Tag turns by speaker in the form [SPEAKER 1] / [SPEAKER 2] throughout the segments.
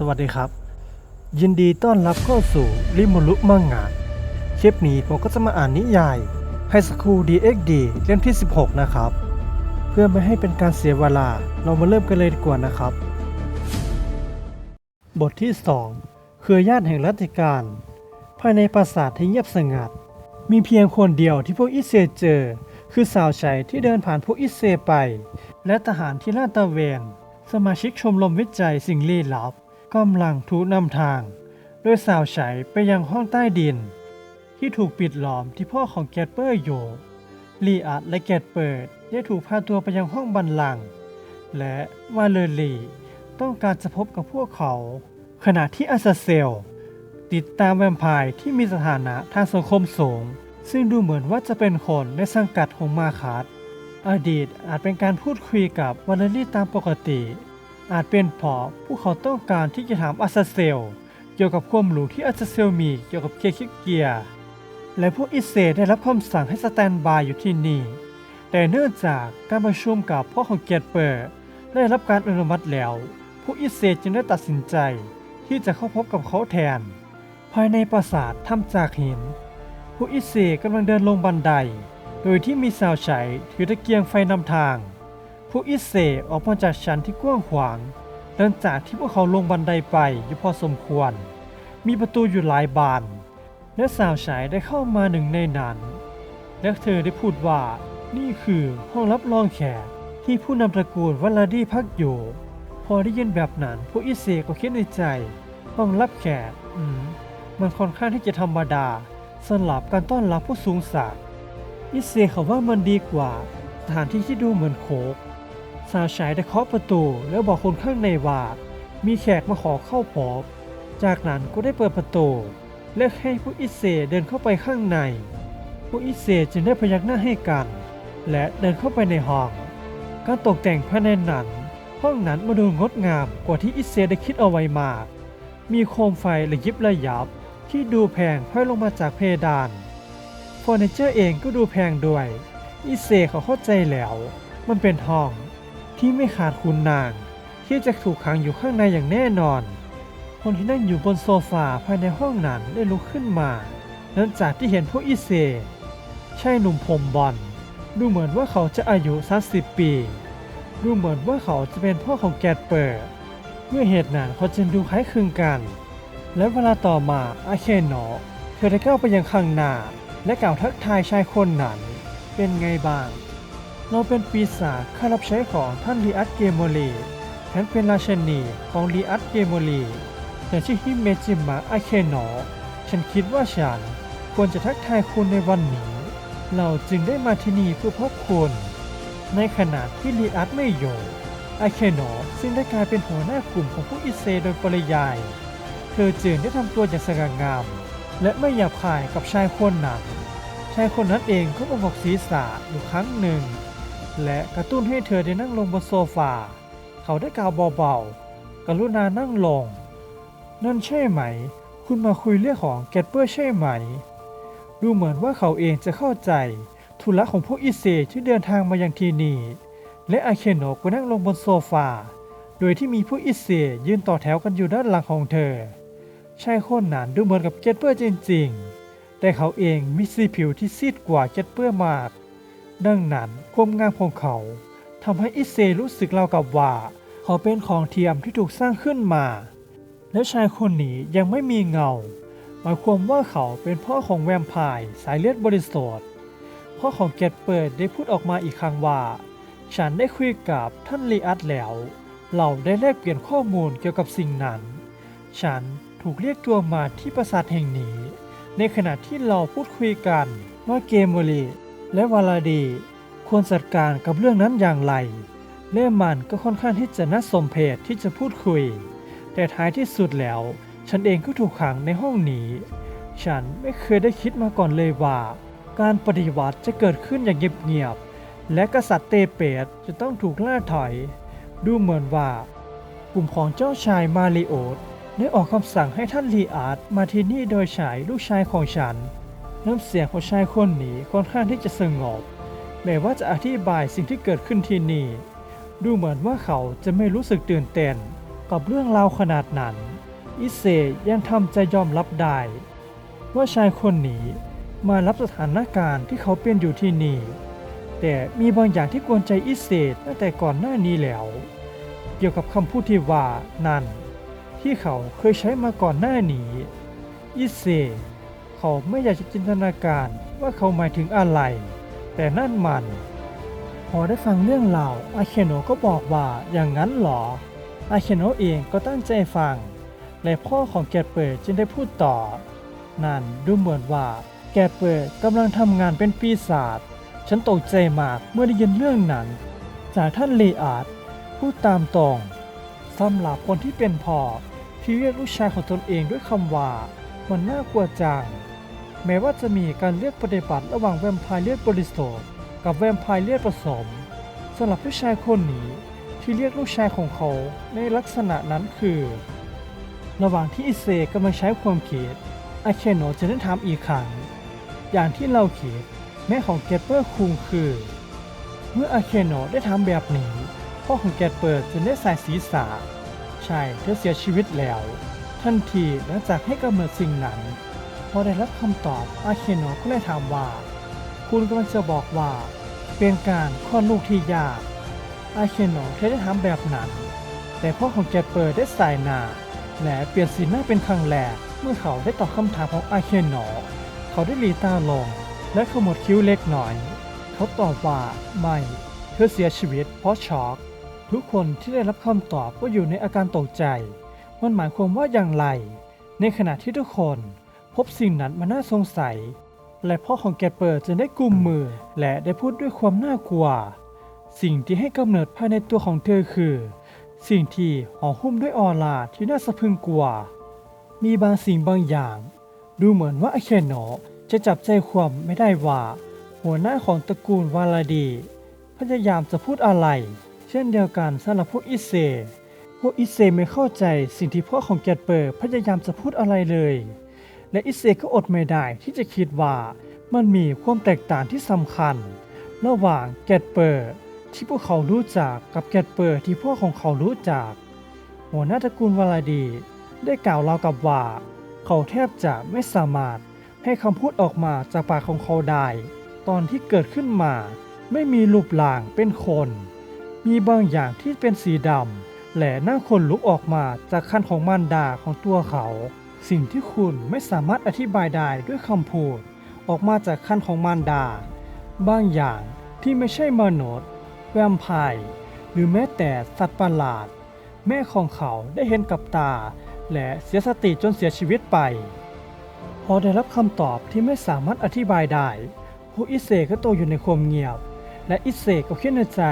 [SPEAKER 1] สวัสดีครับ ยินดีต้อนรับเข้าสู่ริมุรุมังงะคลิปนี้ผมก็จะมาอ่านนิยายไฮสคูล DXD เล่มที่ 16 นะครับ เพื่อไม่ให้เป็นการเสียเวลาเรามาเริ่มกันเลยดีกว่านะครับ บทที่2คือญาติแห่งรัชกาลภายในปราสาทที่เงียบสงัด มีเพียงคนเดียวที่พวกอิเซเจอ คือสาวใช้ที่เดินผ่านพวกอิเซไป และทหารที่ลาดตระเวน สมาชิกชมรมวิจัยสิ่งลี้ลับ กำลังถูกนำทาง โดยสาวใช้ไปยังห้องใต้ดิน ที่ถูกปิดล้อมที่พ่อของแกตเปอร์อยู่ลีอาร์ตและแกตเปิดได้ถูกพาตัวไปยังห้องบันลัง และวาเลอรีต้องการจะพบกับพวกเขา ขณะที่อาซาเซล ติดตามแวมไพร์ที่มีสถานะทางสังคมสูง ซึ่งดูเหมือนว่าจะเป็นคนในสังกัดของมาคัสอดีตอาจเป็นการพูดคุยกับวาเลอรี่ตามปกติ อาจเป็นเพราะผู้เขาต้องการที่จะถามอาซาเซล เกี่ยวกับความรู้ที่อาซาเซลมีเกี่ยวกับเกียร์คิเกียและพวกอิเซได้รับคำสั่งให้สแตนบายอยู่ที่นี่ แต่เนื่องจากการประชุมกับพ่อของเกียรติเปิดได้รับการอนุมัติแล้ว พวกอิเซจึงได้ตัดสินใจที่จะเข้าพบกับเขาแทน ภายในปราสาททำจากหินผู้อิเซกำลังเดินลงบันได โดยที่มีสาวใช้ถือตะเกียงไฟนำทาง ผู้อิเซออกมาจากชั้นที่กว้างขวาง หลังจากที่พวกเขาลงบันไดไปอยู่พอสมควร มีประตูอยู่หลายบาน และสาวใช้ได้เข้ามาหนึ่งในนั้นและเธอได้พูดว่านี่คือห้องรับรองแขกที่ผู้นำตระกูลวัลลาดีพักอยู่ พอได้ยินแบบนั้นผู้อิเซก็คิดในใจ ห้องรับแขกอืมมันค่อนข้างที่จะธรรมดาสำหรับการต้อนรับผู้สูงศักดิ์อิเซเขาว่ามันดีกว่าสถานที่ที่ดูเหมือนโคก สาวใช้ได้เคาะประตู แล้วบอกคนข้างในว่า มีแขกมาขอเข้าพบ จากนั้นก็ได้เปิดประตู และให้ผู้อิเซเดินเข้าไปข้างใน ผู้อิเซจึงได้พยักหน้าให้กัน และเดินเข้าไปในห้อง การตกแต่งภายในนั้นห้องนั้นมาดูงดงามกว่าที่อิเซได้คิดเอาไว้มาก มีโคมไฟระยิบระยับที่ดูแพงห้อยลงมาจากเพดานเฟอร์นิเจอร์เองก็ดูแพงด้วย อิเซเขาเข้าใจแล้ว มันเป็นห้อง ที่ไม่ขาดคุณนาง ที่จะถูกขังอยู่ข้างในอย่างแน่นอน คนที่นั่งอยู่บนโซฟาภายในห้องนั้นได้ลุกขึ้นมาหลังจากที่เห็นพวกอิเซใช่หนุ่มผมบอลดูเหมือนว่าเขาจะอายุ30ปี ดูเหมือนว่าเขาจะเป็นพ่อของแกตเปิร์เมื่อเหตุนั้นเขาจึงดูคล้ายคลึงกัน และเวลาต่อมาอาเคโนะเธอได้ก้าวไปยังข้างหน้า และกล่าวทักทายชายคนนั้น เป็นไงบ้าง เราเป็นปีศาจข้ารับใช้ของท่านลีอัตเกโมลีฉันเป็นราชนีของลีอัตเกโมลีแต่ชื่อฮิเมจิมะอาเคโนะฉันคิดว่าฉันควรจะทักทายคุณในวันนี้ เราจึงได้มาที่นี่เพื่อพบคุณ ในขณะที่ลีอัตไม่อยู่อาเคโนะซึ่งได้กลายเป็นหัวหน้ากลุ่มของผู้อิเซโดยปริยาย เธอจึงได้ทำตัวอย่างสง่างาม และไม่หยาบคายกับชายคนนั้นชายคนนั้นเองก็มาบอกศีรษะอยู่ครั้งหนึ่ง และกระตุ้นให้เธอได้นั่งลงบนโซฟา เขาได้กล่าวเบาๆ กรุณานั่งลง นั่นใช่ไหม คุณมาคุยเรื่องของแกตเปอร์ใช่ไหม ดูเหมือนว่าเขาเองจะเข้าใจ ธุระของพวกอิเซที่เดินทางมายังที่นี่ และอาเคโนะก็นั่งลงบนโซฟา โดยที่มีผู้อิเซยืนต่อแถวกันอยู่ด้านหลังของเธอ ชายคนนั้นดูเหมือนกับเกตเปอร์จริง ๆ แต่เขาเองมีสีผิวที่ซีดกว่าเกตเปอร์มาก ดังนั้นความงามของเขาทำให้อิเซรู้สึกราวกับว่า เขาเป็นของเทียมที่ถูกสร้างขึ้นมา และชายคนนี้ยังไม่มีเงาหมายความว่าเขาเป็นพ่อของแวมไพร์สายเลือดบริสุทธิ์พ่อของเกตเปิดได้พูดออกมาอีกครั้งว่า ฉันได้คุยกับท่านลีอัตแล้ว เราได้แลกเปลี่ยนข้อมูลเกี่ยวกับสิ่งนั้น ฉันถูกเรียกตัวมาที่ปราสาทแห่งนี้ ในขณะที่เราพูดคุยกันว่าเกมโมลี และวาลาดีควรจัดการกับเรื่องนั้นอย่างไรและมันก็ค่อนข้างที่จะน่าสมเพชที่จะพูดคุย แต่ท้ายที่สุดแล้ว ฉันเองก็ถูกขังในห้องนี้ ฉันไม่เคยได้คิดมาก่อนเลยว่า การปฏิวัติจะเกิดขึ้นอย่างเงียบๆและกษัตริย์เตเปตจะต้องถูกล่าถอย ดูเหมือนว่ากลุ่มของเจ้าชายมาริโอสได้ออกคำสั่งให้ท่านลีอาร์ตมาที่นี่โดยฉายลูกชายของฉัน น้ำเสียงของชายคนนี้ค่อนข้างที่จะสงบแม้ว่าจะอธิบายสิ่งที่เกิดขึ้นที่นี่ ดูเหมือนว่าเขาจะไม่รู้สึกตื่นเต้นกับเรื่องราวขนาดนั้น อิเซยังทำใจยอมรับได้ ว่าชายคนนี้มารับสถานการณ์ที่เขาเป็นอยู่ที่นี่ แต่มีบางอย่างที่กวนใจอิเซตั้งแต่ก่อนหน้านี้แล้ว เกี่ยวกับคำพูดที่ว่านั่น ที่เขาเคยใช้มาก่อนหน้านี้ อิเซ เขาไม่อยากจะจินตนาการว่าเขาหมายถึงอะไร แต่นั่นมัน พอได้ฟังเรื่องราวอาเคโนก็บอกว่าอย่างนั้นหรออาเคโนเองก็ตั้งใจฟัง และพ่อของแกเปิดจึงได้พูดต่อ นั่นดูเหมือนว่า แกเปิดกำลังทำงานเป็นปีศาจฉันตกใจมากเมื่อได้ยินเรื่องนั้น จากท่านเลอาร์ดพูดตามตรงสำหรับคนที่เป็นพ่อที่เรียกลูกชายของตนเองด้วยคำว่า มันน่ากลัวจัง แม้ว่าจะมีการเลือกปฏิบัติระหว่างแวมไพร์เลือดบริสุทธิ์กับแวมไพร์เลือดผสมสำหรับผู้ชายคนนี้ที่เรียกลูกชายของเขาในลักษณะนั้นคือ ระหว่างที่อิเซกำลังใช้ความคิดอาเคโนจะได้ถามอีกครั้งอย่างที่เราคิดแม่ของเกเปอร์คุงคือ เมื่ออาเคโนได้ทำแบบนี้พ่อของแกเปิร์จึงได้สายศีรษะใช่เธอเสียชีวิตแล้ว ทันทีหลังจากให้กำเนิดสิ่งนั้น พอได้รับคำตอบอาเคโนะก็เลยถามว่า คุณกำลังจะบอกว่า เป็นการคลอดลูกที่ยากอาเคโนะเคยได้ทำแบบนั้น แต่พ่อของแกเปิร์ได้สายหน้าและเปลี่ยนสีหน้าเป็นครั้งแรกเมื่อเขาได้ตอบคำถามของอาเคนอเขาได้หลีตาลง และขมวดคิ้วเล็กน้อย เขาตอบว่าไม่เธอเสียชีวิตเพราะช็อกทุกคนที่ได้รับคำตอบก็อยู่ในอาการตกใจ มันหมายความว่าอย่างไร ในขณะที่ทุกคน พบสิ่งนั้นมันน่าสงสัย และพ่อของแกเปิร์จึงได้กุมมือ และได้พูดด้วยความน่ากลัว สิ่งที่ให้กำเนิดภายในตัวของเธอคือ สิ่งที่ห่อหุ้มด้วยออราที่น่าสะพรึงกลัว มีบางสิ่งบางอย่าง ดูเหมือนว่าอาเคนโนะจะจับใจความไม่ได้ว่า หัวหน้าของตระกูลวาลาดี พยายามจะพูดอะไร เช่นเดียวกันสำหรับพวกอิเซพวกอิเซไม่เข้าใจสิ่งที่พ่อของแกเปิร์พยายามจะพูดอะไรเลย และอิเซก็อดไม่ได้ที่จะคิดว่ามันมีความแตกต่างที่สำคัญ ระหว่างแกตเปิร์ ที่พวกเขารู้จักกับแกตเปิร์ที่พ่อของเขารู้จัก หัวหน้าตระกูลวาลาดี ได้กล่าวเล่ากับว่า เขาแทบจะไม่สามารถให้คำพูดออกมาจากปากของเขาได้ตอนที่เกิดขึ้นมาไม่มีรูปร่างเป็นคน มีบางอย่างที่เป็นสีดำและหน้าคนลุกออกมาจากคันของมารดาของตัวเขา สิ่งที่คุณไม่สามารถอธิบายได้ด้วยคำพูด ออกมาจากคันของมารดา บางอย่างที่ไม่ใช่มนุษย์ แวมไพร์หรือแม้แต่สัตว์ประหลาด แม่ของเขาได้เห็นกับตา และเสียสติจนเสียชีวิตไปพอได้รับคำตอบที่ไม่สามารถอธิบายได้พวกอิเซก็โตอยู่ในความเงียบ และอิเซก็คิดในใจ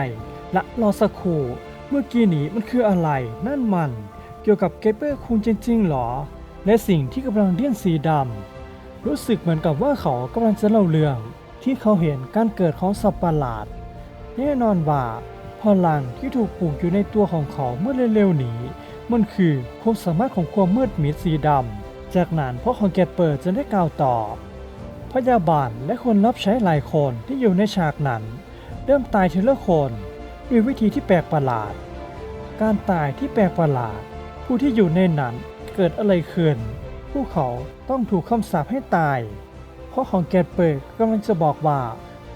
[SPEAKER 1] และรอสักครู่เมื่อกี้นี้มันคืออะไร นั่นมัน เกี่ยวกับเกเปอร์คุงจริงๆหรอ และสิ่งที่กำลังเลี่ยนสีดำรู้สึกเหมือนกับว่าเขากำลังจะเล่าเรื่องที่เขาเห็นการเกิดของสัตว์ประหลาด แน่นอนว่าพลังที่ถูกปลูกอยู่ในตัวของเขาเมื่อเร็วๆนี้ มันคือความสามารถของความมืดมิดสีดำ จากนั้นพ่อของแกตเปิดจะได้กล่าวต่อ พยาบาลและคนรับใช้หลายคนที่อยู่ในฉากนั้น เริ่มตายทีละคนด้วยวิธีที่แปลกประหลาด การตายที่แปลกประหลาด ผู้ที่อยู่ในนั้น เกิดอะไรขึ้นผู้เขาต้องถูกคำสาปให้ตาย เพ่อของแกตเปิดกำลังจะบอกว่า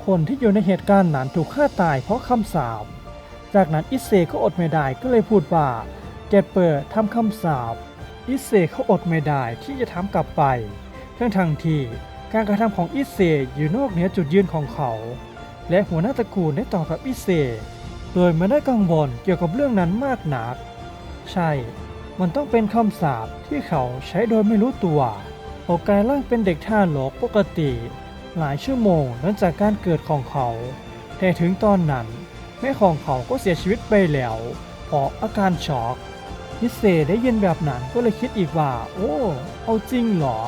[SPEAKER 1] คนที่อยู่ในเหตุการณ์นั้นถูกฆ่าตายเพราะคำสาป จากนั้นอิเซก็อดไม่ได้ก็เลยพูดว่าแกตเปิดทำคำสาป อิเซเขาอดไม่ได้ที่จะถามกลับไปทั้งทางที่การกระทำของอิเซอยู่นอกเหนือจุดยืนของเขา และหัวหน้าตระกูลได้ตอบกับอิเซโดยไม่ได้กังวลเกี่ยวกับเรื่องนั้นมากนัก ใช่ มันต้องเป็นคำสาปที่เขาใช้โดยไม่รู้ตัวเขากลายร่างเป็นเด็กท่ารกปกติ หลายชั่วโมงหลังจากการเกิดของเขา แต่ถึงตอนนั้น แม่ของเขาก็เสียชีวิตไปแล้วเพราะอาการช็อกนิเซได้ยินแบบนั้นก็เลยคิดอีกว่า โอ้ เอาจริงเหรอ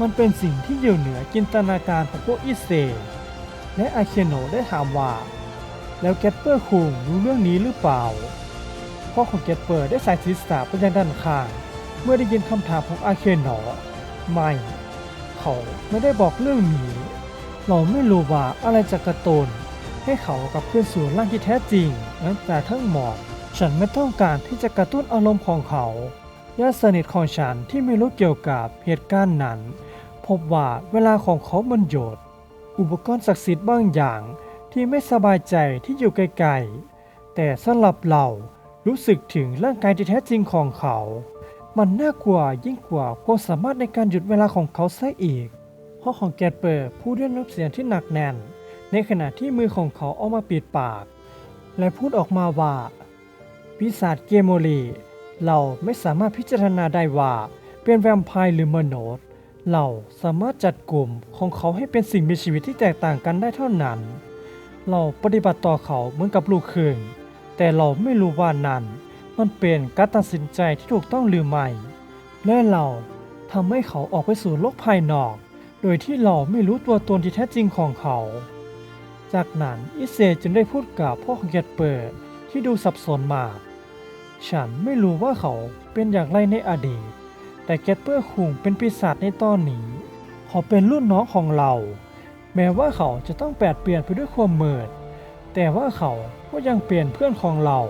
[SPEAKER 1] มันเป็นสิ่งที่อยู่เหนือจินตนาการของพวกอิเซ และอาเคโนได้ถามว่า แล้วแกตเปอร์คุงรู้เรื่องนี้หรือเปล่า พ่อของแกตเปอร์ได้สายศีรษะไปยังด้านข้าง เมื่อได้ยินคำถามของอาเคโนะไม่ เขาไม่ได้บอกเรื่องนี้ เราไม่รู้ว่าอะไรจะกระตุนให้เขากลับคืนสู่ร่างที่แท้จริงหลังจากทั้งหมดฉันไม่ต้องการที่จะกระตุ้นอารมณ์ของเขาญาติสนิทของฉันที่ไม่รู้เกี่ยวกับเหตุการณ์นั้น พบว่าเวลาของเขามันหยด อุปกรณ์ศักดิ์สิทธิ์บางอย่างที่ไม่สบายใจที่อยู่ไกลๆแต่สำหรับเรา รู้สึกถึงร่างกายที่แท้จริงของเขา มันน่ากลัวยิ่งกว่าความสามารถในการหยุดเวลาของเขาซะอีกพ่อของแกตเปอร์พูดด้วยน้ำเสียงที่หนักแน่น ในขณะที่มือของเขาเอามาปิดปาก และพูดออกมาว่าปีศาจเกโมลีเราไม่สามารถพิจารณาได้ว่าเป็นแวมไพร์หรือมนุษย์เราสามารถจัดกลุ่มของเขาให้เป็นสิ่งมีชีวิตที่แตกต่างกันได้เท่านั้น เราปฏิบัติต่อเขาเหมือนกับลูกครึ่ง แต่เราไม่รู้ว่านั้นมันเป็นการตัดสินใจที่ถูกต้องหรือไม่ และเราทำให้เขาออกไปสู่โลกภายนอก โดยที่เราไม่รู้ตัวตนที่แท้จริงของเขา จากนั้นอิเซจึงได้พูดกับพ่อของแกตเปอร์ที่ดูสับสนมาก ฉันไม่รู้ว่าเขาเป็นอย่างไรในอดีต แต่แกตเปอร์คุงเป็นปีศาจในตอนนี้ เขาเป็นรุ่นน้องของเรา แม้ว่าเขาจะต้องแปดเปลี่ยนไปด้วยความเมิด แต่ว่าเขาก็ยังเป็นเพื่อนของเรา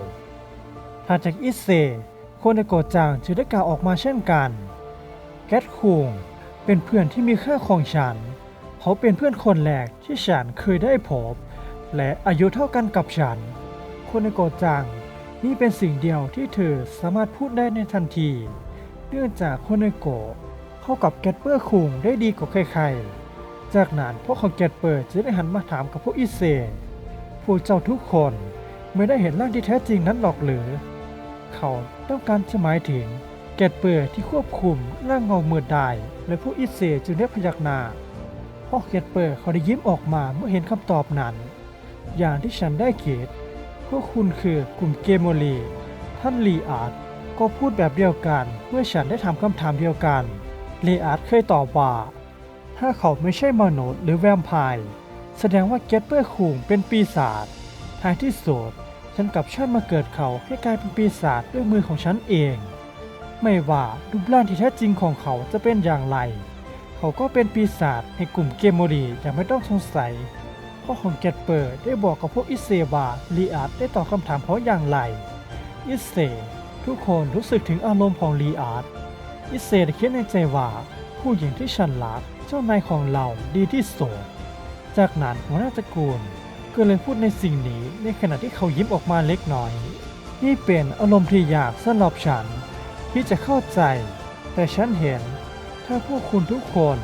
[SPEAKER 1] ถัดจากอิเซคนในโกจางจึงได้กล่าวออกมาเช่นกัน แกตคุงเป็นเพื่อนที่มีค่าของฉัน เขาเป็นเพื่อนคนแรกที่ฉันเคยได้พบ และอายุเท่ากันกับฉัน คนในโกจังนี่เป็นสิ่งเดียวที่เธอสามารถพูดได้ในทันที เนื่องจากคนในโกเข้ากับแกตเปอร์คุงได้ดีกว่าใครๆ จากนั้นพวกของแกตเปอร์จะได้หันมาถามกับพวกอิเซ พวกเจ้าทุกคนไม่ได้เห็นร่างที่แท้จริงนั้นหรอกหรือ เขาต้องการจะหมายถึงแกตเปอร์ที่ควบคุมร่างเงามืดได้และพวกอิเซจึงได้พยักหน้าพ่อเกตเปอร์เขาได้ยิ้มออกมาเมื่อเห็นคำตอบนั้น อย่างที่ฉันได้คิดพวกคุณคือกลุ่มเกมโมลี ท่านลีอาร์ตก็พูดแบบเดียวกันเมื่อฉันได้ถามคำถามเดียวกันลีอาร์ตเคยตอบว่า ถ้าเขาไม่ใช่มนุษย์หรือแวมไพร์ แสดงว่าเกตเปอร์คุงเป็นปีศาจท้ายที่สุดฉันกลับชาติมาเกิดเขาให้กลายเป็นปีศาจด้วยมือของฉันเอง ไม่ว่ารูปร่างที่แท้จริงของเขาจะเป็นอย่างไร เขาก็เป็นปีศาจในกลุ่มเกมโมดีอย่างไม่ต้องสงสัยพ่อของแกตเปอร์ได้บอกกับพวกอิเซวาลีอาร์ตได้ตอบคำถามเขาอย่างไร อิเซทุกคนรู้สึกถึงอารมณ์ของลีอาร์ตอิเซได้คิดในใจว่า ผู้หญิงที่ฉันรักเจ้านายของเราดีที่สุด จากนั้นหัวหน้าตระกูลก็เลยพูดในสิ่งนี้ในขณะที่เขายิ้มออกมาเล็กน้อย นี่เป็นอารมณ์ที่ยากสำหรับฉัน ที่จะเข้าใจ แต่ฉันเห็น ถ้าพวกคุณทุกคน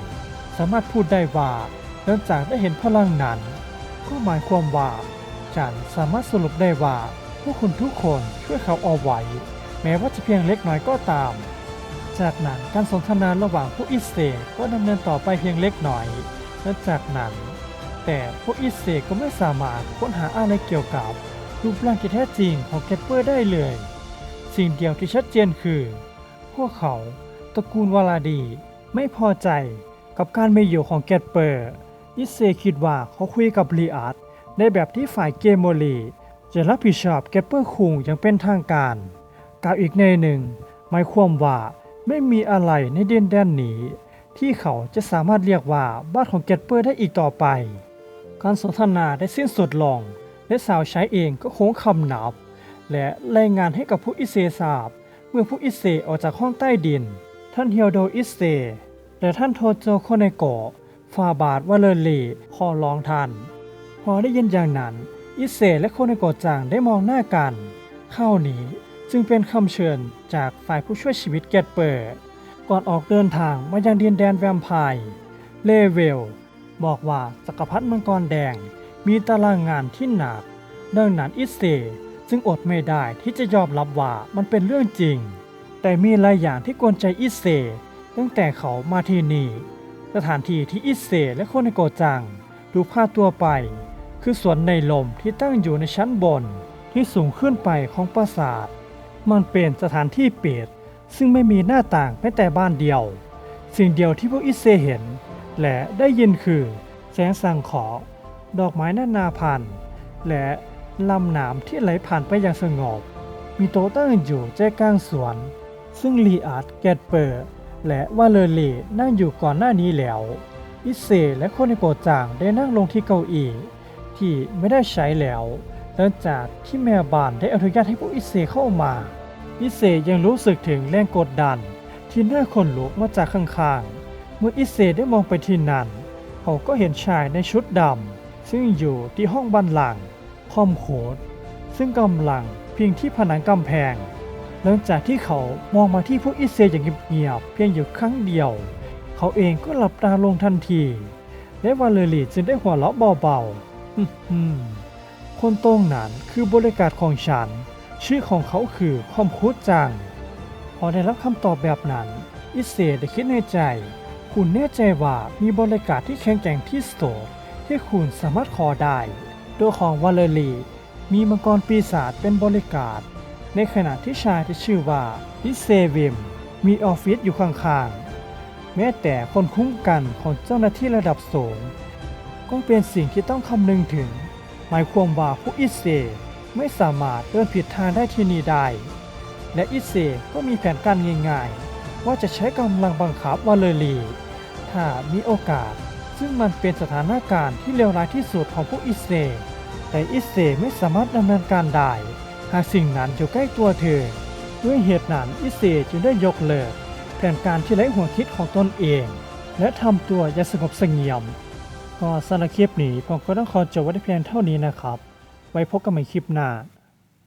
[SPEAKER 1] สามารถพูดได้ว่าหลังจากได้เห็นพลังนั้น ก็หมายความว่า ฉันสามารถสรุปได้ว่าพวกคุณทุกคนช่วยเขาเอาไว้ แม้ว่าจะเพียงเล็กน้อยก็ตาม จากนั้นการสนทนาระหว่างพวกอิสเซก็ดำเนินต่อไปเพียงเล็กน้อยและจากนั้น แต่พวกอิสเซก็ไม่สามารถค้นหาอะไรเกี่ยวกับรูปร่างที่แท้จริงของแกปเปอร์ได้เลย สิ่งเดียวที่ชัดเจนคือ พวกเขาตระกูลวาลาดีไม่พอใจกับการไม่อยู่ของแกตเปอร์อิเซคิดว่าเขาคุยกับลีอาร์ตในแบบที่ฝ่ายเกมโมลีจะรับผิดชอบแกตเปอร์คุงอย่างเป็นทางการกล่าวอีกในหนึ่งหมายความว่าไม่มีอะไรในดินแดนนี้ ที่เขาจะสามารถเรียกว่าบ้านของแกตเปอร์ได้อีกต่อไป การสนทนาได้สิ้นสุดลง และสาวใช้เองก็โค้งคำนับ และรายงานให้กับผู้อิเซทราบ เมื่อผู้อิเซออกจากห้องใต้ดิน ท่านเฮียวโดอิเซและท่านโทโจโคเนโกะฟาบาทวาเลอรีขอร้องท่าน พอได้ยินอย่างนั้น อิเซและโคเนโกะจางได้มองหน้ากัน เข้านี้จึงเป็นคำเชิญจากฝ่ายผู้ช่วยชีวิตเกตเปอร์ ก่อนออกเดินทางมายังดินแดนแวมไพร์เลเวล บอกว่าจักรพรรดิมังกรแดงมีตารางงานที่หนักดังนั้นอิเซจึงอดไม่ได้ที่จะยอมรับว่ามันเป็นเรื่องจริง แต่มีหลายอย่างที่กวนใจอิเซตั้งแต่เขามาที่นี่สถานที่ที่อิเซและโคเนโกจังถูกพาตัวไป คือสวนในลมที่ตั้งอยู่ในชั้นบนที่สูงขึ้นไปของปราสาท มันเป็นสถานที่ปิดซึ่งไม่มีหน้าต่างแม้แต่บ้านเดียว สิ่งเดียวที่พวกอิเซเห็น และได้ยินคือ แสงสังขอ ดอกไม้นานาพันธุ์และลำน้ำที่ไหลผ่านไปอย่างสงบ มีโต๊ะตั้งอยู่ใจกลางสวน ซึ่งลีอาร์ตแกตเปอร์และวาเลอรีนั่งอยู่ก่อนหน้านี้แล้ว อิเซและโคนิโกจางได้นั่งลงที่เก้าอี้ที่ไม่ได้ใช้แล้วหลังจากที่แม่บ้านได้อนุญาตให้พวกอิเซเข้ามา อิเซยังรู้สึกถึงแรงกดดัน ที่น่าขนลุกมาจากข้างๆ เมื่ออิเซได้มองไปที่นั่น เขาก็เห็นชายในชุดดำซึ่งอยู่ที่ห้องบันหลังคอมโคดซึ่งกำลังพิงที่ผนังกำแพง หลังจากที่เขามองมาที่พวกอิเซอย่างเงียบๆเพียงอยู่ครั้งเดียว เขาเองก็หลับตาลงทันที และวาเลรีจึงได้หัวเราะเบาๆฮึ่มๆคนตรงนั้นคือบริการของฉัน ชื่อของเขาคือคอมคูดจัง พอได้รับคำตอบแบบนั้น อิเซได้คิดในใจ คุณแน่ใจว่ามีบริการที่แข็งแกร่งที่สุดที่คุณสามารถขอได้ โดยของวาเลรีมีมังกรปีศาจเป็นบริการในขณะที่ชายที่ชื่อว่าอิเซวิมมีออฟฟิศอยู่ข้างๆ แม้แต่คนคุ้มกันของเจ้าหน้าที่ระดับสูงก็เป็นสิ่งที่ต้องคำนึงถึง หมายความว่าผู้อิเซไม่สามารถเดินผิดทางได้ที่นี่ได้ และอิเซก็มีแผนการง่ายๆ ว่าจะใช้กำลังบังคับวาเลรีถ้ามีโอกาส ซึ่งมันเป็นสถานการณ์ที่เลวร้ายที่สุดของพวกอิเซแต่อิเซไม่สามารถดำเนินการได้หากสิ่งนั้นอยู่ใกล้ตัวเธอ ด้วยเหตุนั้นอิเซจึงได้ยกเลิกแผนการที่ไร้หัวคิดของตนเอง และทำตัวอย่าสงบเสงี่ยมก็สำหรับคลิปนี้ผมก็ต้องขอจบไว้เพียงเท่านี้นะครับ ไว้พบกันใหม่คลิปหน้า